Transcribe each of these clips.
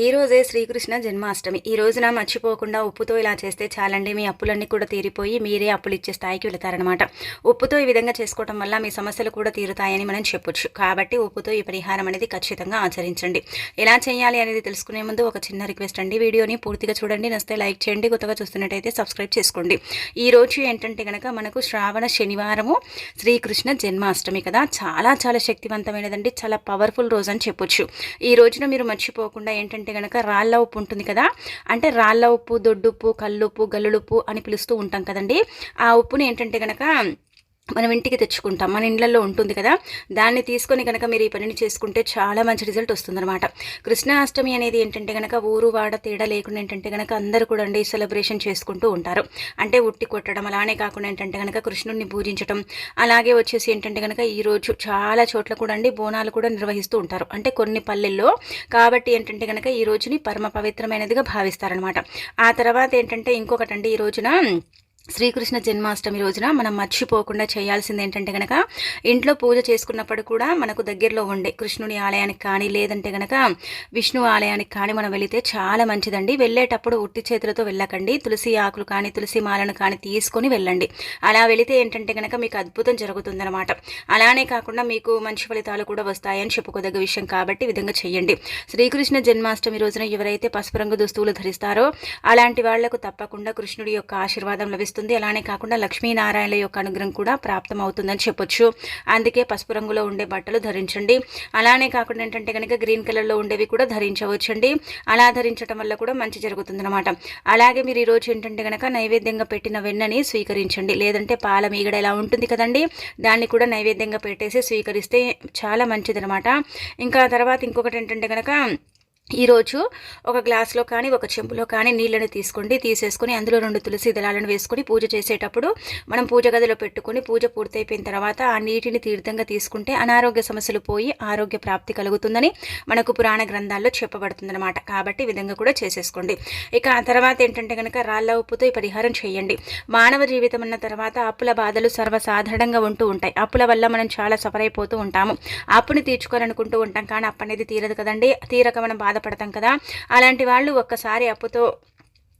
ఈ రోజే శ్రీకృష్ణ జన్మాష్టమి. ఈ రోజున మర్చిపోకుండా ఉప్పుతో ఇలా చేస్తే చాలండి. మీ అప్పులన్నీ కూడా తీరిపోయి మీరే అప్పులు ఇచ్చే స్థాయికి వెళతారనమాట ఉప్పుతో ఈ విధంగా చేసుకోవటం వల్ల మీ సమస్యలు కూడా తీరుతాయని మనం చెప్పొచ్చు. కాబట్టి ఉప్పుతో ఈ పరిహారం అనేది ఖచ్చితంగా ఆచరించండి. ఎలా చేయాలి అనేది తెలుసుకునే ముందు ఒక చిన్న రిక్వెస్ట్ అండి. వీడియోని పూర్తిగా చూడండి. నస్తే లైక్ చేయండి. కొత్తగా చూస్తున్నట్టయితే సబ్స్క్రైబ్ చేసుకోండి. ఈ రోజు ఏంటంటే కనుక మనకు శ్రావణ శనివారము శ్రీకృష్ణ జన్మాష్టమి కదా. చాలా చాలా శక్తివంతమైనదండి. చాలా పవర్ఫుల్ రోజు అని చెప్పొచ్చు. ఈ రోజున మీరు మర్చిపోకుండా ఏంటంటే కనుక రాళ్ళ ఉప్పు ఉంటుంది కదా అంటే రాళ్ళ ఉప్పు దొడ్డుప్పు కల్లుప్పు గల్లుడుప్పు అని పిలుస్తూ ఉంటాం కదండి. ఆ ఉప్పుని ఏంటంటే కనుక మనం ఇంటికి తెచ్చుకుంటాం. మన ఇండ్లలో ఉంటుంది కదా. దాన్ని తీసుకొని కనుక మీరు ఈ పనిని చేసుకుంటే చాలా మంచి రిజల్ట్ వస్తుందన్నమాట. కృష్ణాష్టమి అనేది ఏంటంటే కనుక ఊరు వాడ తేడా లేకుండా ఏంటంటే కనుక అందరూ కూడా అండి సెలబ్రేషన్ చేసుకుంటూ ఉంటారు. అంటే ఉట్టి కొట్టడం అలానే కాకుండా ఏంటంటే కనుక కృష్ణుడిని పూజించడం అలాగే వచ్చేసి ఏంటంటే కనుక ఈరోజు చాలా చోట్ల కూడా అండి బోనాలు కూడా నిర్వహిస్తూ ఉంటారు. అంటే కొన్ని పల్లెల్లో కాబట్టి ఏంటంటే కనుక ఈ రోజుని పరమ పవిత్రమైనదిగా భావిస్తారనమాట ఆ తర్వాత ఏంటంటే ఇంకొకటండి ఈ రోజున శ్రీకృష్ణ జన్మాష్టమి రోజున మనం మర్చిపోకుండా చేయాల్సింది ఏంటంటే కనుక ఇంట్లో పూజ చేసుకున్నప్పుడు కూడా మనకు దగ్గరలో ఉండే కృష్ణుని ఆలయానికి కానీ లేదంటే కనుక విష్ణు ఆలయానికి కానీ మనం వెళితే చాలా మంచిదండి. వెళ్ళేటప్పుడు ఉట్టి చేతులతో వెళ్ళకండి తులసి ఆకులు కానీ తులసి మాలను కానీ తీసుకొని వెళ్ళండి. అలా వెళితే ఏంటంటే కనుక మీకు అద్భుతం జరుగుతుందనమాట అలానే కాకుండా మీకు మంచి ఫలితాలు కూడా వస్తాయని చెప్పుకోదగ్గ విషయం కాబట్టి విధంగా చేయండి శ్రీకృష్ణ జన్మాష్టమి రోజున ఎవరైతే పసుపు రంగు దుస్తువులు ధరిస్తారో అలాంటి వాళ్ళకు తప్పకుండా కృష్ణుడి యొక్క ఆశీర్వాదం లభిస్తుంది. లభిస్తుంది. అలానే కాకుండా లక్ష్మీనారాయణ యొక్క అనుగ్రహం కూడా ప్రాప్తం అవుతుందని చెప్పొచ్చు. అందుకే పసుపు రంగులో ఉండే బట్టలు ధరించండి. అలానే కాకుండా ఏంటంటే కనుక గ్రీన్ కలర్లో ఉండేవి కూడా ధరించవచ్చండి. అలా ధరించడం వల్ల కూడా మంచి జరుగుతుంది అనమాట అలాగే మీరు ఈరోజు ఏంటంటే కనుక నైవేద్యంగా పెట్టిన వెన్నని స్వీకరించండి. లేదంటే పాల మీగడ ఎలా ఉంటుంది కదండి దాన్ని కూడా నైవేద్యంగా పెట్టేసి స్వీకరిస్తే చాలా మంచిదనమాట ఇంకా తర్వాత ఇంకొకటి ఏంటంటే కనుక ఈరోజు ఒక గ్లాస్లో కానీ ఒక చెంబులో కానీ నీళ్ళని తీసుకోండి. తీసేసుకొని అందులో రెండు తులసి దళాలను వేసుకొని పూజ చేసేటప్పుడు మనం పూజ గదిలో పెట్టుకొని పూజ పూర్తయిపోయిన తర్వాత ఆ నీటిని తీర్థంగా తీసుకుంటే అనారోగ్య సమస్యలు పోయి ఆరోగ్య ప్రాప్తి కలుగుతుందని మనకు పురాణ గ్రంథాల్లో చెప్పబడుతుందన్నమాట. కాబట్టి విధంగా కూడా చేసేసుకోండి. ఇక ఆ తర్వాత ఏంటంటే కనుక రాళ్ళ ఉప్పుతో ఈ పరిహారం చేయండి. మానవ జీవితం ఉన్న తర్వాత అప్పుల బాధలు సర్వసాధారణంగా ఉంటూ ఉంటాయి. అప్పుల వల్ల మనం చాలా సఫర్ అయిపోతూ ఉంటాము. అప్పుని తీర్చుకోవాలనుకుంటూ ఉంటాం. కానీ అప్పు అనేది తీరదు కదండి. తీరక మనం బాధ బాధపడతాం కదా. అలాంటి వాళ్ళు ఒక్కసారి అప్పుతో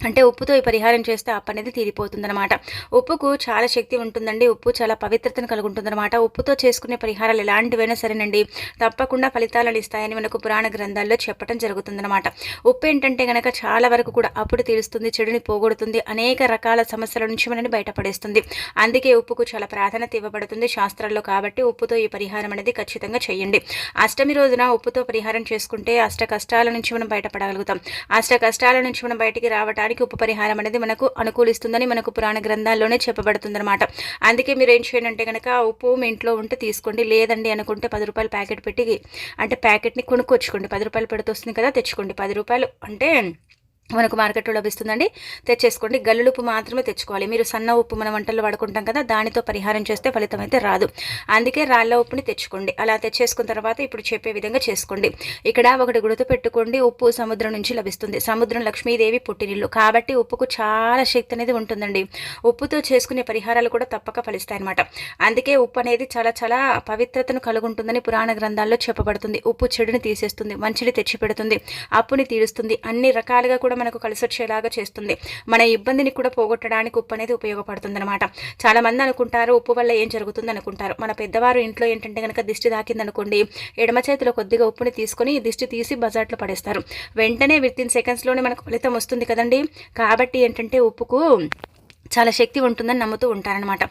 అంటే ఉప్పుతో ఈ పరిహారం చేస్తే అప్పు అనేది తీరిపోతుందన్నమాట. ఉప్పుకు చాలా శక్తి ఉంటుందండి. ఉప్పు చాలా పవిత్రతను కలుగుంటుందన్నమాట. ఉప్పుతో చేసుకునే పరిహారాలు ఎలాంటివైనా సరేనండి. తప్పకుండా ఫలితాలను ఇస్తాయని మనకు పురాణ గ్రంథాల్లో చెప్పడం జరుగుతుందన్నమాట. ఉప్పు ఏంటంటే కనుక చాలా వరకు కూడా అప్పుడు తీరుస్తుంది చెడుని పోగొడుతుంది అనేక రకాల సమస్యల నుంచి మనని బయటపడేస్తుంది. అందుకే ఉప్పుకు చాలా ప్రాధాన్యత ఇవ్వబడుతుంది శాస్త్రాల్లో కాబట్టి ఉప్పుతో ఈ పరిహారం అనేది ఖచ్చితంగా చేయండి. అష్టమి రోజున ఉప్పుతో పరిహారం చేసుకుంటే అష్ట కష్టాల నుంచి మనం బయటపడగలుగుతాం. అష్ట కష్టాల నుంచి మనం బయటికి రావటం చేయడానికి ఉప పరిహారం అనేది మనకు అనుకూలిస్తుందని మనకు పురాణ గ్రంథాల్లోనే చెప్పబడుతుంది అనమాట అందుకే మీరు ఏం చేయండి అంటే కనుక ఉప్పు మీ ఇంట్లో ఉంటే తీసుకోండి లేదండి అనుకుంటే పది రూపాయలు ప్యాకెట్ పెట్టి అంటే ప్యాకెట్ని కొనుక్కొచ్చుకోండి. పది రూపాయలు పెడుతొస్తుంది వస్తుంది కదా తెచ్చుకోండి. పది రూపాయలు అంటే మనకు మార్కెట్లో లభిస్తుందండి. తెచ్చేసుకోండి. గల్లులుప్పు మాత్రమే తెచ్చుకోవాలి. మీరు సన్న ఉప్పు మన వంటల్లో వాడుకుంటాం కదా దానితో పరిహారం చేస్తే ఫలితం అయితే రాదు. అందుకే రాళ్ళ ఉప్పుని తెచ్చుకోండి. అలా తెచ్చేసుకున్న తర్వాత ఇప్పుడు చెప్పే విధంగా చేసుకోండి. ఇక్కడ ఒకటి గుర్తు పెట్టుకోండి ఉప్పు సముద్రం నుంచి లభిస్తుంది. సముద్రం లక్ష్మీదేవి పుట్టినిల్లు. కాబట్టి ఉప్పుకు చాలా శక్తి అనేది ఉంటుందండి. ఉప్పుతో చేసుకునే పరిహారాలు కూడా తప్పక ఫలిస్తాయి అనమాట అందుకే ఉప్పు అనేది చాలా చాలా పవిత్రతను కలుగుంటుందని పురాణ గ్రంథాల్లో చెప్పబడుతుంది. ఉప్పు చెడుని తీసేస్తుంది మంచిని తెచ్చిపెడుతుంది అప్పుని తీరుస్తుంది. అన్ని రకాలుగా కూడా కూడా మనకు కలిసి వచ్చేలాగా చేస్తుంది. మన ఇబ్బందిని కూడా పోగొట్టడానికి ఉప్పు అనేది ఉపయోగపడుతుంది అనమాట చాలా మంది అనుకుంటారు ఉప్పు వల్ల ఏం జరుగుతుంది అనుకుంటారు. మన పెద్దవారు ఇంట్లో ఏంటంటే కనుక దిష్టి తాకిందనుకోండి ఎడమ చేతిలో కొద్దిగా ఉప్పుని తీసుకొని దిష్టి తీసి బజార్లో పడేస్తారు. వెంటనే విత్ ఇన్ సెకండ్స్లోనే మనకు ఫలితం వస్తుంది కదండి. కాబట్టి ఏంటంటే ఉప్పుకు చాలా శక్తి ఉంటుందని నమ్ముతూ ఉంటారనమాట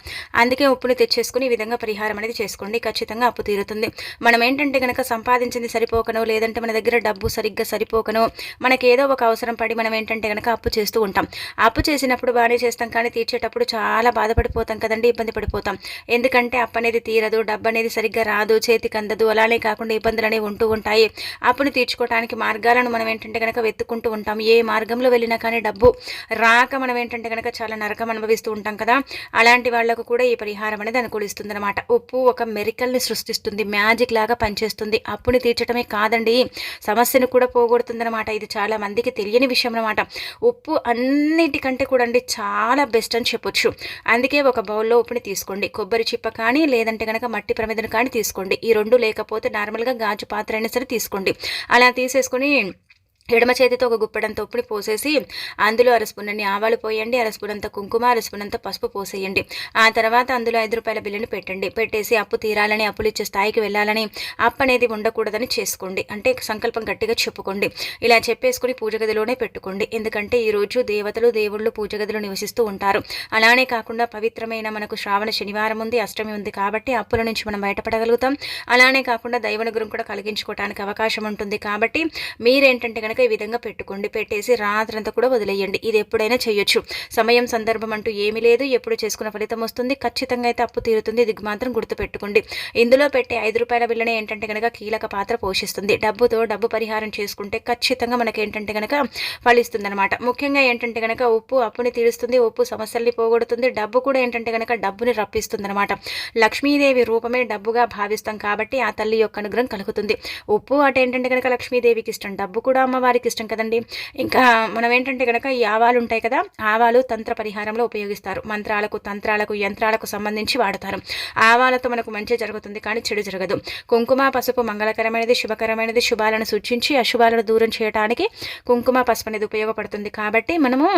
అందుకే ఉప్పుని తెచ్చేసుకుని ఈ విధంగా పరిహారం అనేది చేసుకోండి. ఖచ్చితంగా అప్పు తీరుతుంది. మనం ఏంటంటే కనుక సంపాదించింది సరిపోకనో లేదంటే మన దగ్గర డబ్బు సరిగ్గా సరిపోకనో మనకి ఏదో ఒక అవసరం పడి మనం ఏంటంటే కనుక అప్పు చేస్తూ ఉంటాం. అప్పు చేసినప్పుడు బాగానే చేస్తాం కానీ తీర్చేటప్పుడు చాలా బాధపడిపోతాం కదండి ఇబ్బంది పడిపోతాం. ఎందుకంటే అప్పు అనేది తీరదు డబ్బు అనేది సరిగ్గా రాదు చేతికి అందదు అలానే కాకుండా ఇబ్బందులు అనేవి ఉంటూ ఉంటాయి. అప్పుని తీర్చుకోవడానికి మార్గాలను మనం ఏంటంటే కనుక వెతుక్కుంటూ ఉంటాం. ఏ మార్గంలో వెళ్ళినా కానీ డబ్బు రాక మనం ఏంటంటే కనుక చాలా నరకం అనుభవిస్తూ ఉంటాం కదా. అలాంటి వాళ్ళకు కూడా ఈ పరిహారం అనేది అనుకూలిస్తుంది అనమాట ఉప్పు ఒక మెరికల్ని సృష్టిస్తుంది. మ్యాజిక్ లాగా పనిచేస్తుంది. అప్పుని తీర్చడమే కాదండి. సమస్యను కూడా పోగొడుతుందనమాట ఇది చాలా మందికి తెలియని విషయం అనమాట ఉప్పు అన్నిటికంటే కూడా అండి చాలా బెస్ట్ అని చెప్పొచ్చు. అందుకే ఒక బౌల్లో ఉప్పుని తీసుకోండి. కొబ్బరి చిప్ప కానీ లేదంటే కనుక మట్టి ప్రమిదను కానీ తీసుకోండి. ఈ రెండు లేకపోతే నార్మల్గా గాజు పాత్ర అయినా సరే తీసుకోండి. అలా తీసేసుకొని ఎడమ చేతితో ఒక గుప్పెడంత ఉప్పుని పోసేసి అందులో అరస్పునన్ని ఆవాలు పోయండి అరస్పునంత కుంకుమ అరస్పునంత పసుపు పోసేయండి. ఆ తర్వాత అందులో ఐదు రూపాయల బిల్లుని పెట్టండి. పెట్టేసి అప్పు తీరాలని అప్పులు ఇచ్చే స్థాయికి వెళ్ళాలని అప్పు అనేది ఉండకూడదని చేసుకోండి. అంటే సంకల్పం గట్టిగా చెప్పుకోండి. ఇలా చెప్పేసుకుని పూజ గదిలోనే పెట్టుకోండి. ఎందుకంటే ఈరోజు దేవతలు దేవుళ్ళు పూజ గదిలో నివసిస్తూ ఉంటారు. అలానే కాకుండా పవిత్రమైన మనకు శ్రావణ శనివారం ఉంది అష్టమి ఉంది కాబట్టి అప్పుల నుంచి మనం బయటపడగలుగుతాం. అలానే కాకుండా దైవనుగ్రహం కూడా కలిగించుకోవడానికి అవకాశం ఉంటుంది. కాబట్టి మీరేంటంటే కనుక ఈ విధంగా పెట్టుకోండి. పెట్టేసి రాత్రంతా కూడా వదిలేయండి. ఇది ఎప్పుడైనా చేయొచ్చు. సమయం సందర్భం అంటూ ఏమీ లేదు. ఎప్పుడు చేసుకున్న ఫలితం వస్తుంది. ఖచ్చితంగా అయితే అప్పు తీరుతుంది. ఇది మాత్రం గుర్తుపెట్టుకోండి. ఇందులో పెట్టే ఐదు రూపాయల బిల్లనే ఏంటంటే కనుక కీలక పాత్ర పోషిస్తుంది. డబ్బుతో డబ్బు పరిహారం చేసుకుంటే ఖచ్చితంగా మనకి ఏంటంటే కనుక ఫలిస్తుంది అనమాట ముఖ్యంగా ఏంటంటే కనుక ఉప్పు అప్పుని తీరుస్తుంది. ఉప్పు సమస్యల్ని పోగొడుతుంది. డబ్బు కూడా ఏంటంటే కనుక డబ్బుని రప్పిస్తుంది అనమాట లక్ష్మీదేవి రూపమే డబ్బుగా భావిస్తాం కాబట్టి ఆ తల్లి యొక్క అనుగ్రహం కలుగుతుంది. ఉప్పు అటు ఏంటంటే కనుక లక్ష్మీదేవికి ఇష్టం. డబ్బు కూడా వారికి ఇష్టం కదండి. ఇంకా మనం ఏంటంటే కనుక ఈ ఆవాలు ఉంటాయి కదా ఆవాలు తంత్ర పరిహారంలో ఉపయోగిస్తారు. మంత్రాలకు తంత్రాలకు యంత్రాలకు సంబంధించి వాడతారు. ఆవాలతో మనకు మంచి జరుగుతుంది కానీ చెడు జరగదు. కుంకుమ పసుపు మంగళకరమైనది శుభకరమైనది శుభాలను సూచించి అశుభాలను దూరం చేయడానికి కుంకుమ పసుపు అనేది ఉపయోగపడుతుంది. కాబట్టి మనము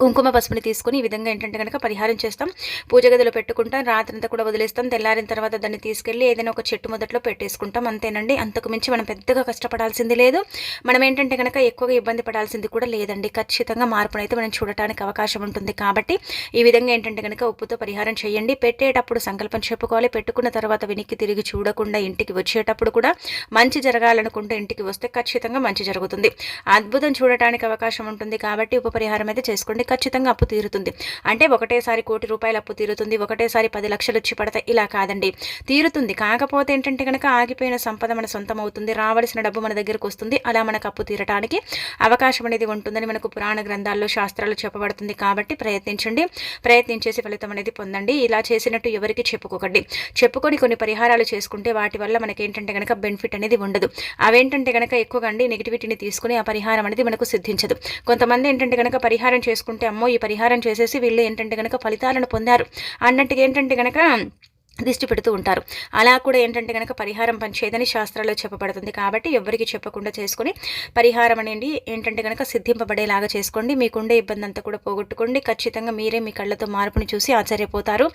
కుంకుమ పసుపుని తీసుకుని ఈ విధంగా ఏంటంటే కనుక పరిహారం చేస్తాం. పూజ గదిలో పెట్టుకుంటాం. రాత్రంతా కూడా వదిలేస్తాం. తెల్లారిన తర్వాత దాన్ని తీసుకెళ్ళి ఏదైనా ఒక చెట్టు మొదట్లో పెట్టేసుకుంటాం. అంతేనండి. అంతకు మించి మనం పెద్దగా కష్టపడాల్సింది లేదు. మనం ఏంటంటే కనుక ఎక్కువగా ఇబ్బంది పడాల్సింది కూడా లేదండి. ఖచ్చితంగా మార్పునైతే మనం చూడటానికి అవకాశం ఉంటుంది. కాబట్టి ఈ విధంగా ఏంటంటే కనుక ఉప్పుతో పరిహారం చేయండి. పెట్టేటప్పుడు సంకల్పం చెప్పుకోవాలి. పెట్టుకున్న తర్వాత వెనక్కి తిరిగి చూడకుండా ఇంటికి వచ్చేటప్పుడు కూడా మంచి జరగాలనుకుంటే ఇంటికి వస్తే ఖచ్చితంగా మంచి జరుగుతుంది. అద్భుతం చూడటానికి అవకాశం ఉంటుంది. కాబట్టి ఉప పరిహారం అయితే చేసుకోండి. అనుకోండి ఖచ్చితంగా అప్పు తీరుతుంది. అంటే ఒకటేసారి కోటి రూపాయలు అప్పు తీరుతుంది ఒకటేసారి పది లక్షలు వచ్చి పడతాయి ఇలా కాదండి. తీరుతుంది. కాకపోతే ఏంటంటే కనుక ఆగిపోయిన సంపద మన సొంతం అవుతుంది రావాల్సిన డబ్బు మన దగ్గరకు వస్తుంది. అలా మనకు అప్పు తీరటానికి అవకాశం అనేది ఉంటుందని మనకు పురాణ గ్రంథాల్లో శాస్త్రాలు చెప్పబడుతుంది కాబట్టి ప్రయత్నించండి. ప్రయత్నించేసి ఫలితం అనేది పొందండి. ఇలా చేసినట్టు ఎవరికి చెప్పుకోకండి. చెప్పుకొని కొన్ని పరిహారాలు చేసుకుంటే వాటి వల్ల మనకి ఏంటంటే కనుక బెనిఫిట్ అనేది ఉండదు. అవేంటంటే కనుక ఎక్కువగా అండి నెగిటివిటీని తీసుకుని ఆ పరిహారం అనేది మనకు సిద్ధించదు. కొంతమంది ఏంటంటే కనుక పరిహారం చేసుకుంటే అనుకుంటే అమ్మో ఈ పరిహారం చేసేసి వీళ్ళు ఏంటంటే కనుక ఫలితాలను పొందారు. అన్నట్టుగా ఏంటంటే కనుక దిష్టి పెడుతూ ఉంటారు. అలా కూడా ఏంటంటే కనుక పరిహారం పనిచేయదని శాస్త్రాల్లో చెప్పబడుతుంది. కాబట్టి ఎవరికి చెప్పకుండా చేసుకొని పరిహారం అనేది ఏంటంటే కనుక సిద్ధింపబడేలాగా చేసుకోండి. మీకుండే ఇబ్బంది అంతా కూడా పోగొట్టుకోండి. ఖచ్చితంగా మీరే మీ కళ్ళతో మార్పుని చూసి ఆశ్చర్యపోతారు.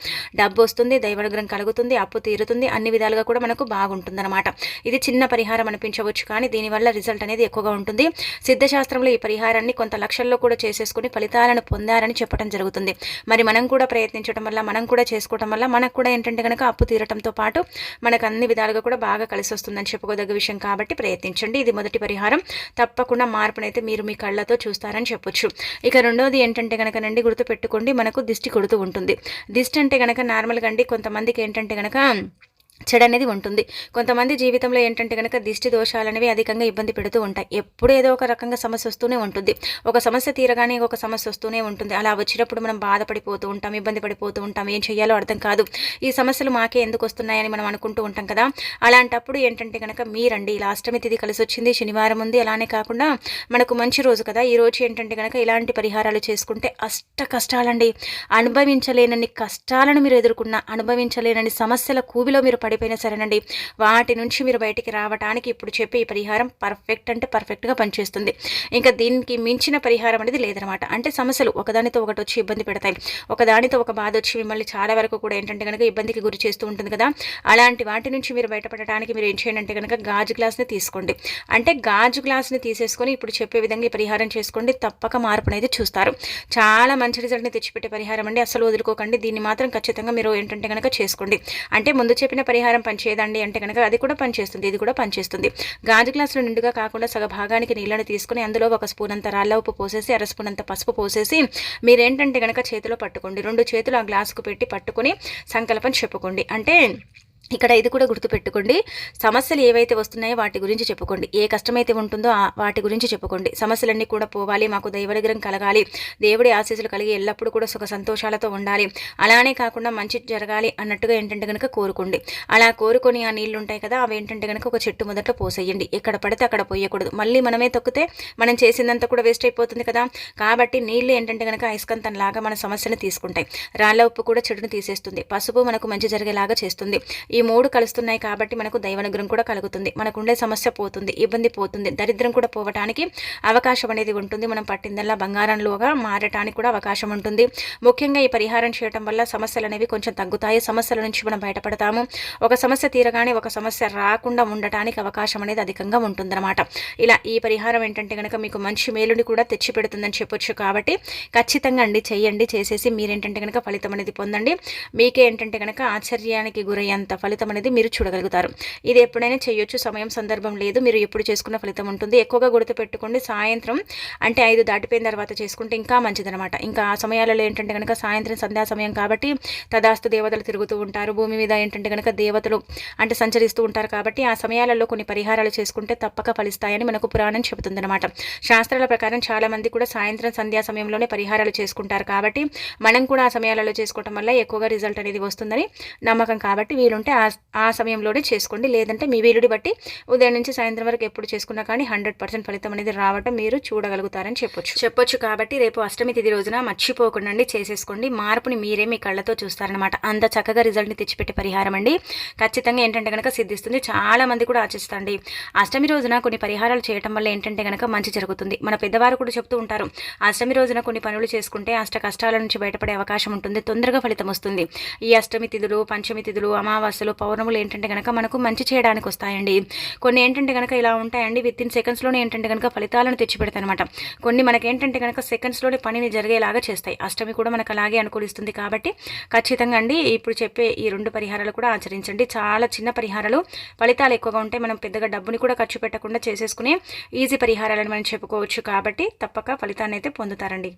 డబ్బు వస్తుంది దైవానుగ్రహం కలుగుతుంది అప్పు తీరుతుంది. అన్ని విధాలుగా కూడా మనకు బాగుంటుందన్నమాట. ఇది చిన్న పరిహారం అనిపించవచ్చు కానీ దీనివల్ల రిజల్ట్ అనేది ఎక్కువగా ఉంటుంది. సిద్ధశాస్త్రంలో ఈ పరిహారాన్ని కొంత లక్షల్లో కూడా చేసేసుకుని ఫలితాలను పొందారని చెప్పడం జరుగుతుంది. మరి మనం కూడా ప్రయత్నించడం వల్ల మనం కూడా చేసుకోవడం వల్ల మనకు కూడా ఏంటంటే కనుక అప్పు తీరటంతో పాటు మనకు అన్ని విధాలుగా కూడా బాగా కలిసి వస్తుందని చెప్పుకోదగ్గ విషయం కాబట్టి ప్రయత్నించండి. ఇది మొదటి పరిహారం. తప్పకుండా మార్పునైతే మీరు మీ కళ్ళతో చూస్తారని చెప్పొచ్చు. ఇక రెండోది ఏంటంటే కనుక నండి గుర్తు పెట్టుకోండి మనకు దిష్టి కొడుతూ ఉంటుంది. దిష్టి అంటే కనుక నార్మల్గా అండి. కొంతమందికి ఏంటంటే కనుక చెడు అనేది ఉంటుంది. కొంతమంది జీవితంలో ఏంటంటే కనుక దిష్టి దోషాలు అనేవి అధికంగా ఇబ్బంది పెడుతూ ఉంటాయి. ఎప్పుడు ఏదో ఒక రకంగా సమస్య వస్తూనే ఉంటుంది. ఒక సమస్య తీరగానే ఒక సమస్య వస్తూనే ఉంటుంది. అలా వచ్చినప్పుడు మనం బాధపడిపోతూ ఉంటాం ఇబ్బంది పడిపోతూ ఉంటాం. ఏం చేయాలో అర్థం కాదు. ఈ సమస్యలు మాకే ఎందుకు వస్తున్నాయని మనం అనుకుంటూ ఉంటాం కదా. అలాంటప్పుడు ఏంటంటే కనుక మీరండి ఇలా అష్టమి తిథి కలిసి వచ్చింది శనివారం ఉంది. అలానే కాకుండా మనకు మంచి రోజు కదా. ఈ రోజు ఏంటంటే కనుక ఇలాంటి పరిహారాలు చేసుకుంటే అష్ట కష్టాలండి. అనుభవించలేనన్ని కష్టాలను మీరు ఎదుర్కొన్న అనుభవించలేనని సమస్యల కూబిలో మీరు పడి ఉండిపోయినా సరేనండి. వాటి నుంచి మీరు బయటికి రావడానికి ఇప్పుడు చెప్పే ఈ పరిహారం పర్ఫెక్ట్ అంటే పర్ఫెక్ట్గా పనిచేస్తుంది. ఇంకా దీనికి మించిన పరిహారం అనేది లేదనమాట. అంటే సమస్యలు ఒకదానితో ఒకటి వచ్చి ఇబ్బంది పెడతాయి. ఒకదానితో ఒక బాధ వచ్చి మిమ్మల్ని చాలా వరకు కూడా ఏంటంటే కనుక ఇబ్బందికి గురి చేస్తూ ఉంటుంది కదా. అలాంటి వాటి నుంచి మీరు బయటపడటానికి మీరు ఏం చేయండి అంటే కనుక గాజు గ్లాస్ని తీసుకోండి. అంటే గాజు గ్లాస్ని తీసేసుకొని ఇప్పుడు చెప్పే విధంగా ఈ పరిహారం చేసుకోండి. తప్పక మార్పు అనేది చూస్తారు. చాలా మంచి రిజల్ట్ని తెచ్చిపెట్టే పరిహారం అండి. అసలు వదులుకోకండి. దీన్ని మాత్రం ఖచ్చితంగా మీరు ఏంటంటే కనుక చేసుకోండి. అంటే ముందు చెప్పిన పరిహారం పనిచేయదండి అంటే కనుక అది కూడా పనిచేస్తుంది ఇది కూడా పనిచేస్తుంది గాజు గ్లాసులు నిండుగా కాకుండా సగ భాగానికి నీళ్ళని తీసుకుని అందులో ఒక స్పూన్ అంత రాళ్ళ ఉప్పు పోసేసి అర స్పూన్ అంత పసుపు పోసేసి మీరేంటంటే కనుక చేతిలో పట్టుకోండి. రెండు చేతులు ఆ గ్లాసుకు పెట్టి పట్టుకుని సంకల్పం చెప్పుకోండి. అంటే ఇక్కడ ఇది కూడా గుర్తుపెట్టుకోండి. సమస్యలు ఏవైతే వస్తున్నాయో వాటి గురించి చెప్పుకోండి. ఏ కష్టమైతే ఉంటుందో వాటి గురించి చెప్పుకోండి. సమస్యలన్నీ కూడా పోవాలి మాకు దైవగ్రహం కలగాలి దేవుడి ఆశీస్సులు కలిగి ఎల్లప్పుడూ కూడా సుఖ సంతోషాలతో ఉండాలి. అలానే కాకుండా మంచి జరగాలి అన్నట్టుగా ఏంటంటే కనుక కోరుకోండి. అలా కోరుకొని ఆ నీళ్ళు ఉంటాయి కదా అవి ఏంటంటే కనుక ఒక చెట్టు మొదట్లో పోసేయండి. ఎక్కడ పడితే అక్కడ పోయకూడదు. మళ్ళీ మనమే తొక్కితే మనం చేసిందంతా కూడా వేస్ట్ అయిపోతుంది కదా. కాబట్టి నీళ్ళు ఏంటంటే కనుక అయస్కంతం లాగా మన సమస్యను తీసుకుంటాయి. రాళ్ళ ఉప్పు కూడా చెడును తీసేస్తుంది. పసుపు మనకు మంచి జరిగేలాగా చేస్తుంది. ఈ మూడు కలుస్తున్నాయి కాబట్టి మనకు దైవానుగ్రహం కూడా కలుగుతుంది. మనకు ఉండే సమస్య పోతుంది ఇబ్బంది పోతుంది దరిద్రం కూడా పోవటానికి అవకాశం అనేది ఉంటుంది. మనం పట్టిందల్లా బంగారంలోగా మారటానికి కూడా అవకాశం ఉంటుంది. ముఖ్యంగా ఈ పరిహారం చేయడం వల్ల సమస్యలు అనేవి కొంచెం తగ్గుతాయి. సమస్యల నుంచి మనం బయటపడతాము. ఒక సమస్య తీరగానే ఒక సమస్య రాకుండా ఉండటానికి అవకాశం అనేది అధికంగా ఉంటుందన్నమాట. ఇలా ఈ పరిహారం ఏంటంటే కనుక మీకు మంచి మేలుని కూడా తెచ్చిపెడుతుందని చెప్పొచ్చు కాబట్టి ఖచ్చితంగా అండి చేయండి చేసేసి మీరేంటంటే కనుక ఫలితం అనేది పొందండి. మీకే ఏంటంటే కనుక ఆశ్చర్యానికి గురయ్యేంత ఫలితం అనేది మీరు చూడగలుగుతారు. ఇది ఎప్పుడైనా చేయొచ్చు సమయం సందర్భం లేదు మీరు ఎప్పుడు చేసుకున్న ఫలితం ఉంటుంది. ఎక్కువగా గుర్తుపెట్టుకోండి సాయంత్రం అంటే ఐదు దాటిపోయిన తర్వాత చేసుకుంటే ఇంకా మంచిదనమాట ఇంకా ఆ సమయాలలో ఏంటంటే కనుక సాయంత్రం సంధ్యా సమయం కాబట్టి తదాస్తు దేవతలు తిరుగుతూ ఉంటారు. భూమి మీద ఏంటంటే కనుక దేవతలు అంటే సంచరిస్తూ ఉంటారు కాబట్టి ఆ సమయాలలో కొన్ని పరిహారాలు చేసుకుంటే తప్పక ఫలిస్తాయని మనకు పురాణం చెబుతుందన్నమాట. శాస్త్రాల ప్రకారం చాలా మంది కూడా సాయంత్రం సంధ్యా సమయంలోనే పరిహారాలు చేసుకుంటారు కాబట్టి మనం కూడా ఆ సమయాలలో చేసుకోవటం వల్ల ఎక్కువగా రిజల్ట్ అనేది వస్తుందని నమ్మకం కాబట్టి వీలుంటే ఆ సమయంలోనే చేసుకోండి. లేదంటే మీ వీలుడి బట్టి ఉదయం నుంచి సాయంత్రం వరకు ఎప్పుడు చేసుకున్నా కానీ హండ్రెడ్ పర్సెంట్ ఫలితం అనేది రావటం మీరు చూడగలుగుతారని చెప్పొచ్చు. చెప్పొచ్చు కాబట్టి రేపు అష్టమి తిథి రోజున మర్చిపోకుండా చేసేసుకోండి. మార్పుని మీరే మీ కళ్ళతో చూస్తారనమాట అంత చక్కగా రిజల్ట్ని తెచ్చిపెట్టే పరిహారం అండి. ఖచ్చితంగా ఏంటంటే కనుక సిద్ధిస్తుంది. చాలా మంది కూడా ఆచిస్తండి అష్టమి రోజున కొన్ని పరిహారాలు చేయటం వల్ల ఏంటంటే కనుక మంచి జరుగుతుంది. మన పెద్దవారు కూడా చెప్తూ ఉంటారు అష్టమి రోజున కొన్ని పనులు చేసుకుంటే అష్ట కష్టాల నుంచి బయటపడే అవకాశం ఉంటుంది. తొందరగా ఫలితం వస్తుంది. ఈ అష్టమి తిథులు పంచమి తిథులు అమావాస్యలు పౌర్ణములు ఏంటంటే కనుక మనకు మంచి చేయడానికి వస్తాయండి. కొన్ని ఏంటంటే కనుక ఇలా ఉంటాయండి విత్ ఇన్ సెకండ్స్లోనే ఏంటంటే కనుక ఫలితాలను తెచ్చిపెడతాయి అనమాట కొన్ని మనకేంటంటే కనుక సెకండ్స్లోనే పనిని జరిగేలాగా చేస్తాయి. అష్టమి కూడా మనకు అలాగే అనుకూలిస్తుంది కాబట్టి ఖచ్చితంగా అండి ఇప్పుడు చెప్పే ఈ రెండు పరిహారాలు కూడా ఆచరించండి. చాలా చిన్న పరిహారాలు. ఫలితాలు ఎక్కువగా ఉంటే మనం పెద్దగా డబ్బుని కూడా ఖర్చు పెట్టకుండా చేసేసుకునే ఈజీ పరిహారాలని మనం చెప్పుకోవచ్చు కాబట్టి తప్పక ఫలితాన్ని అయితే పొందుతారండి.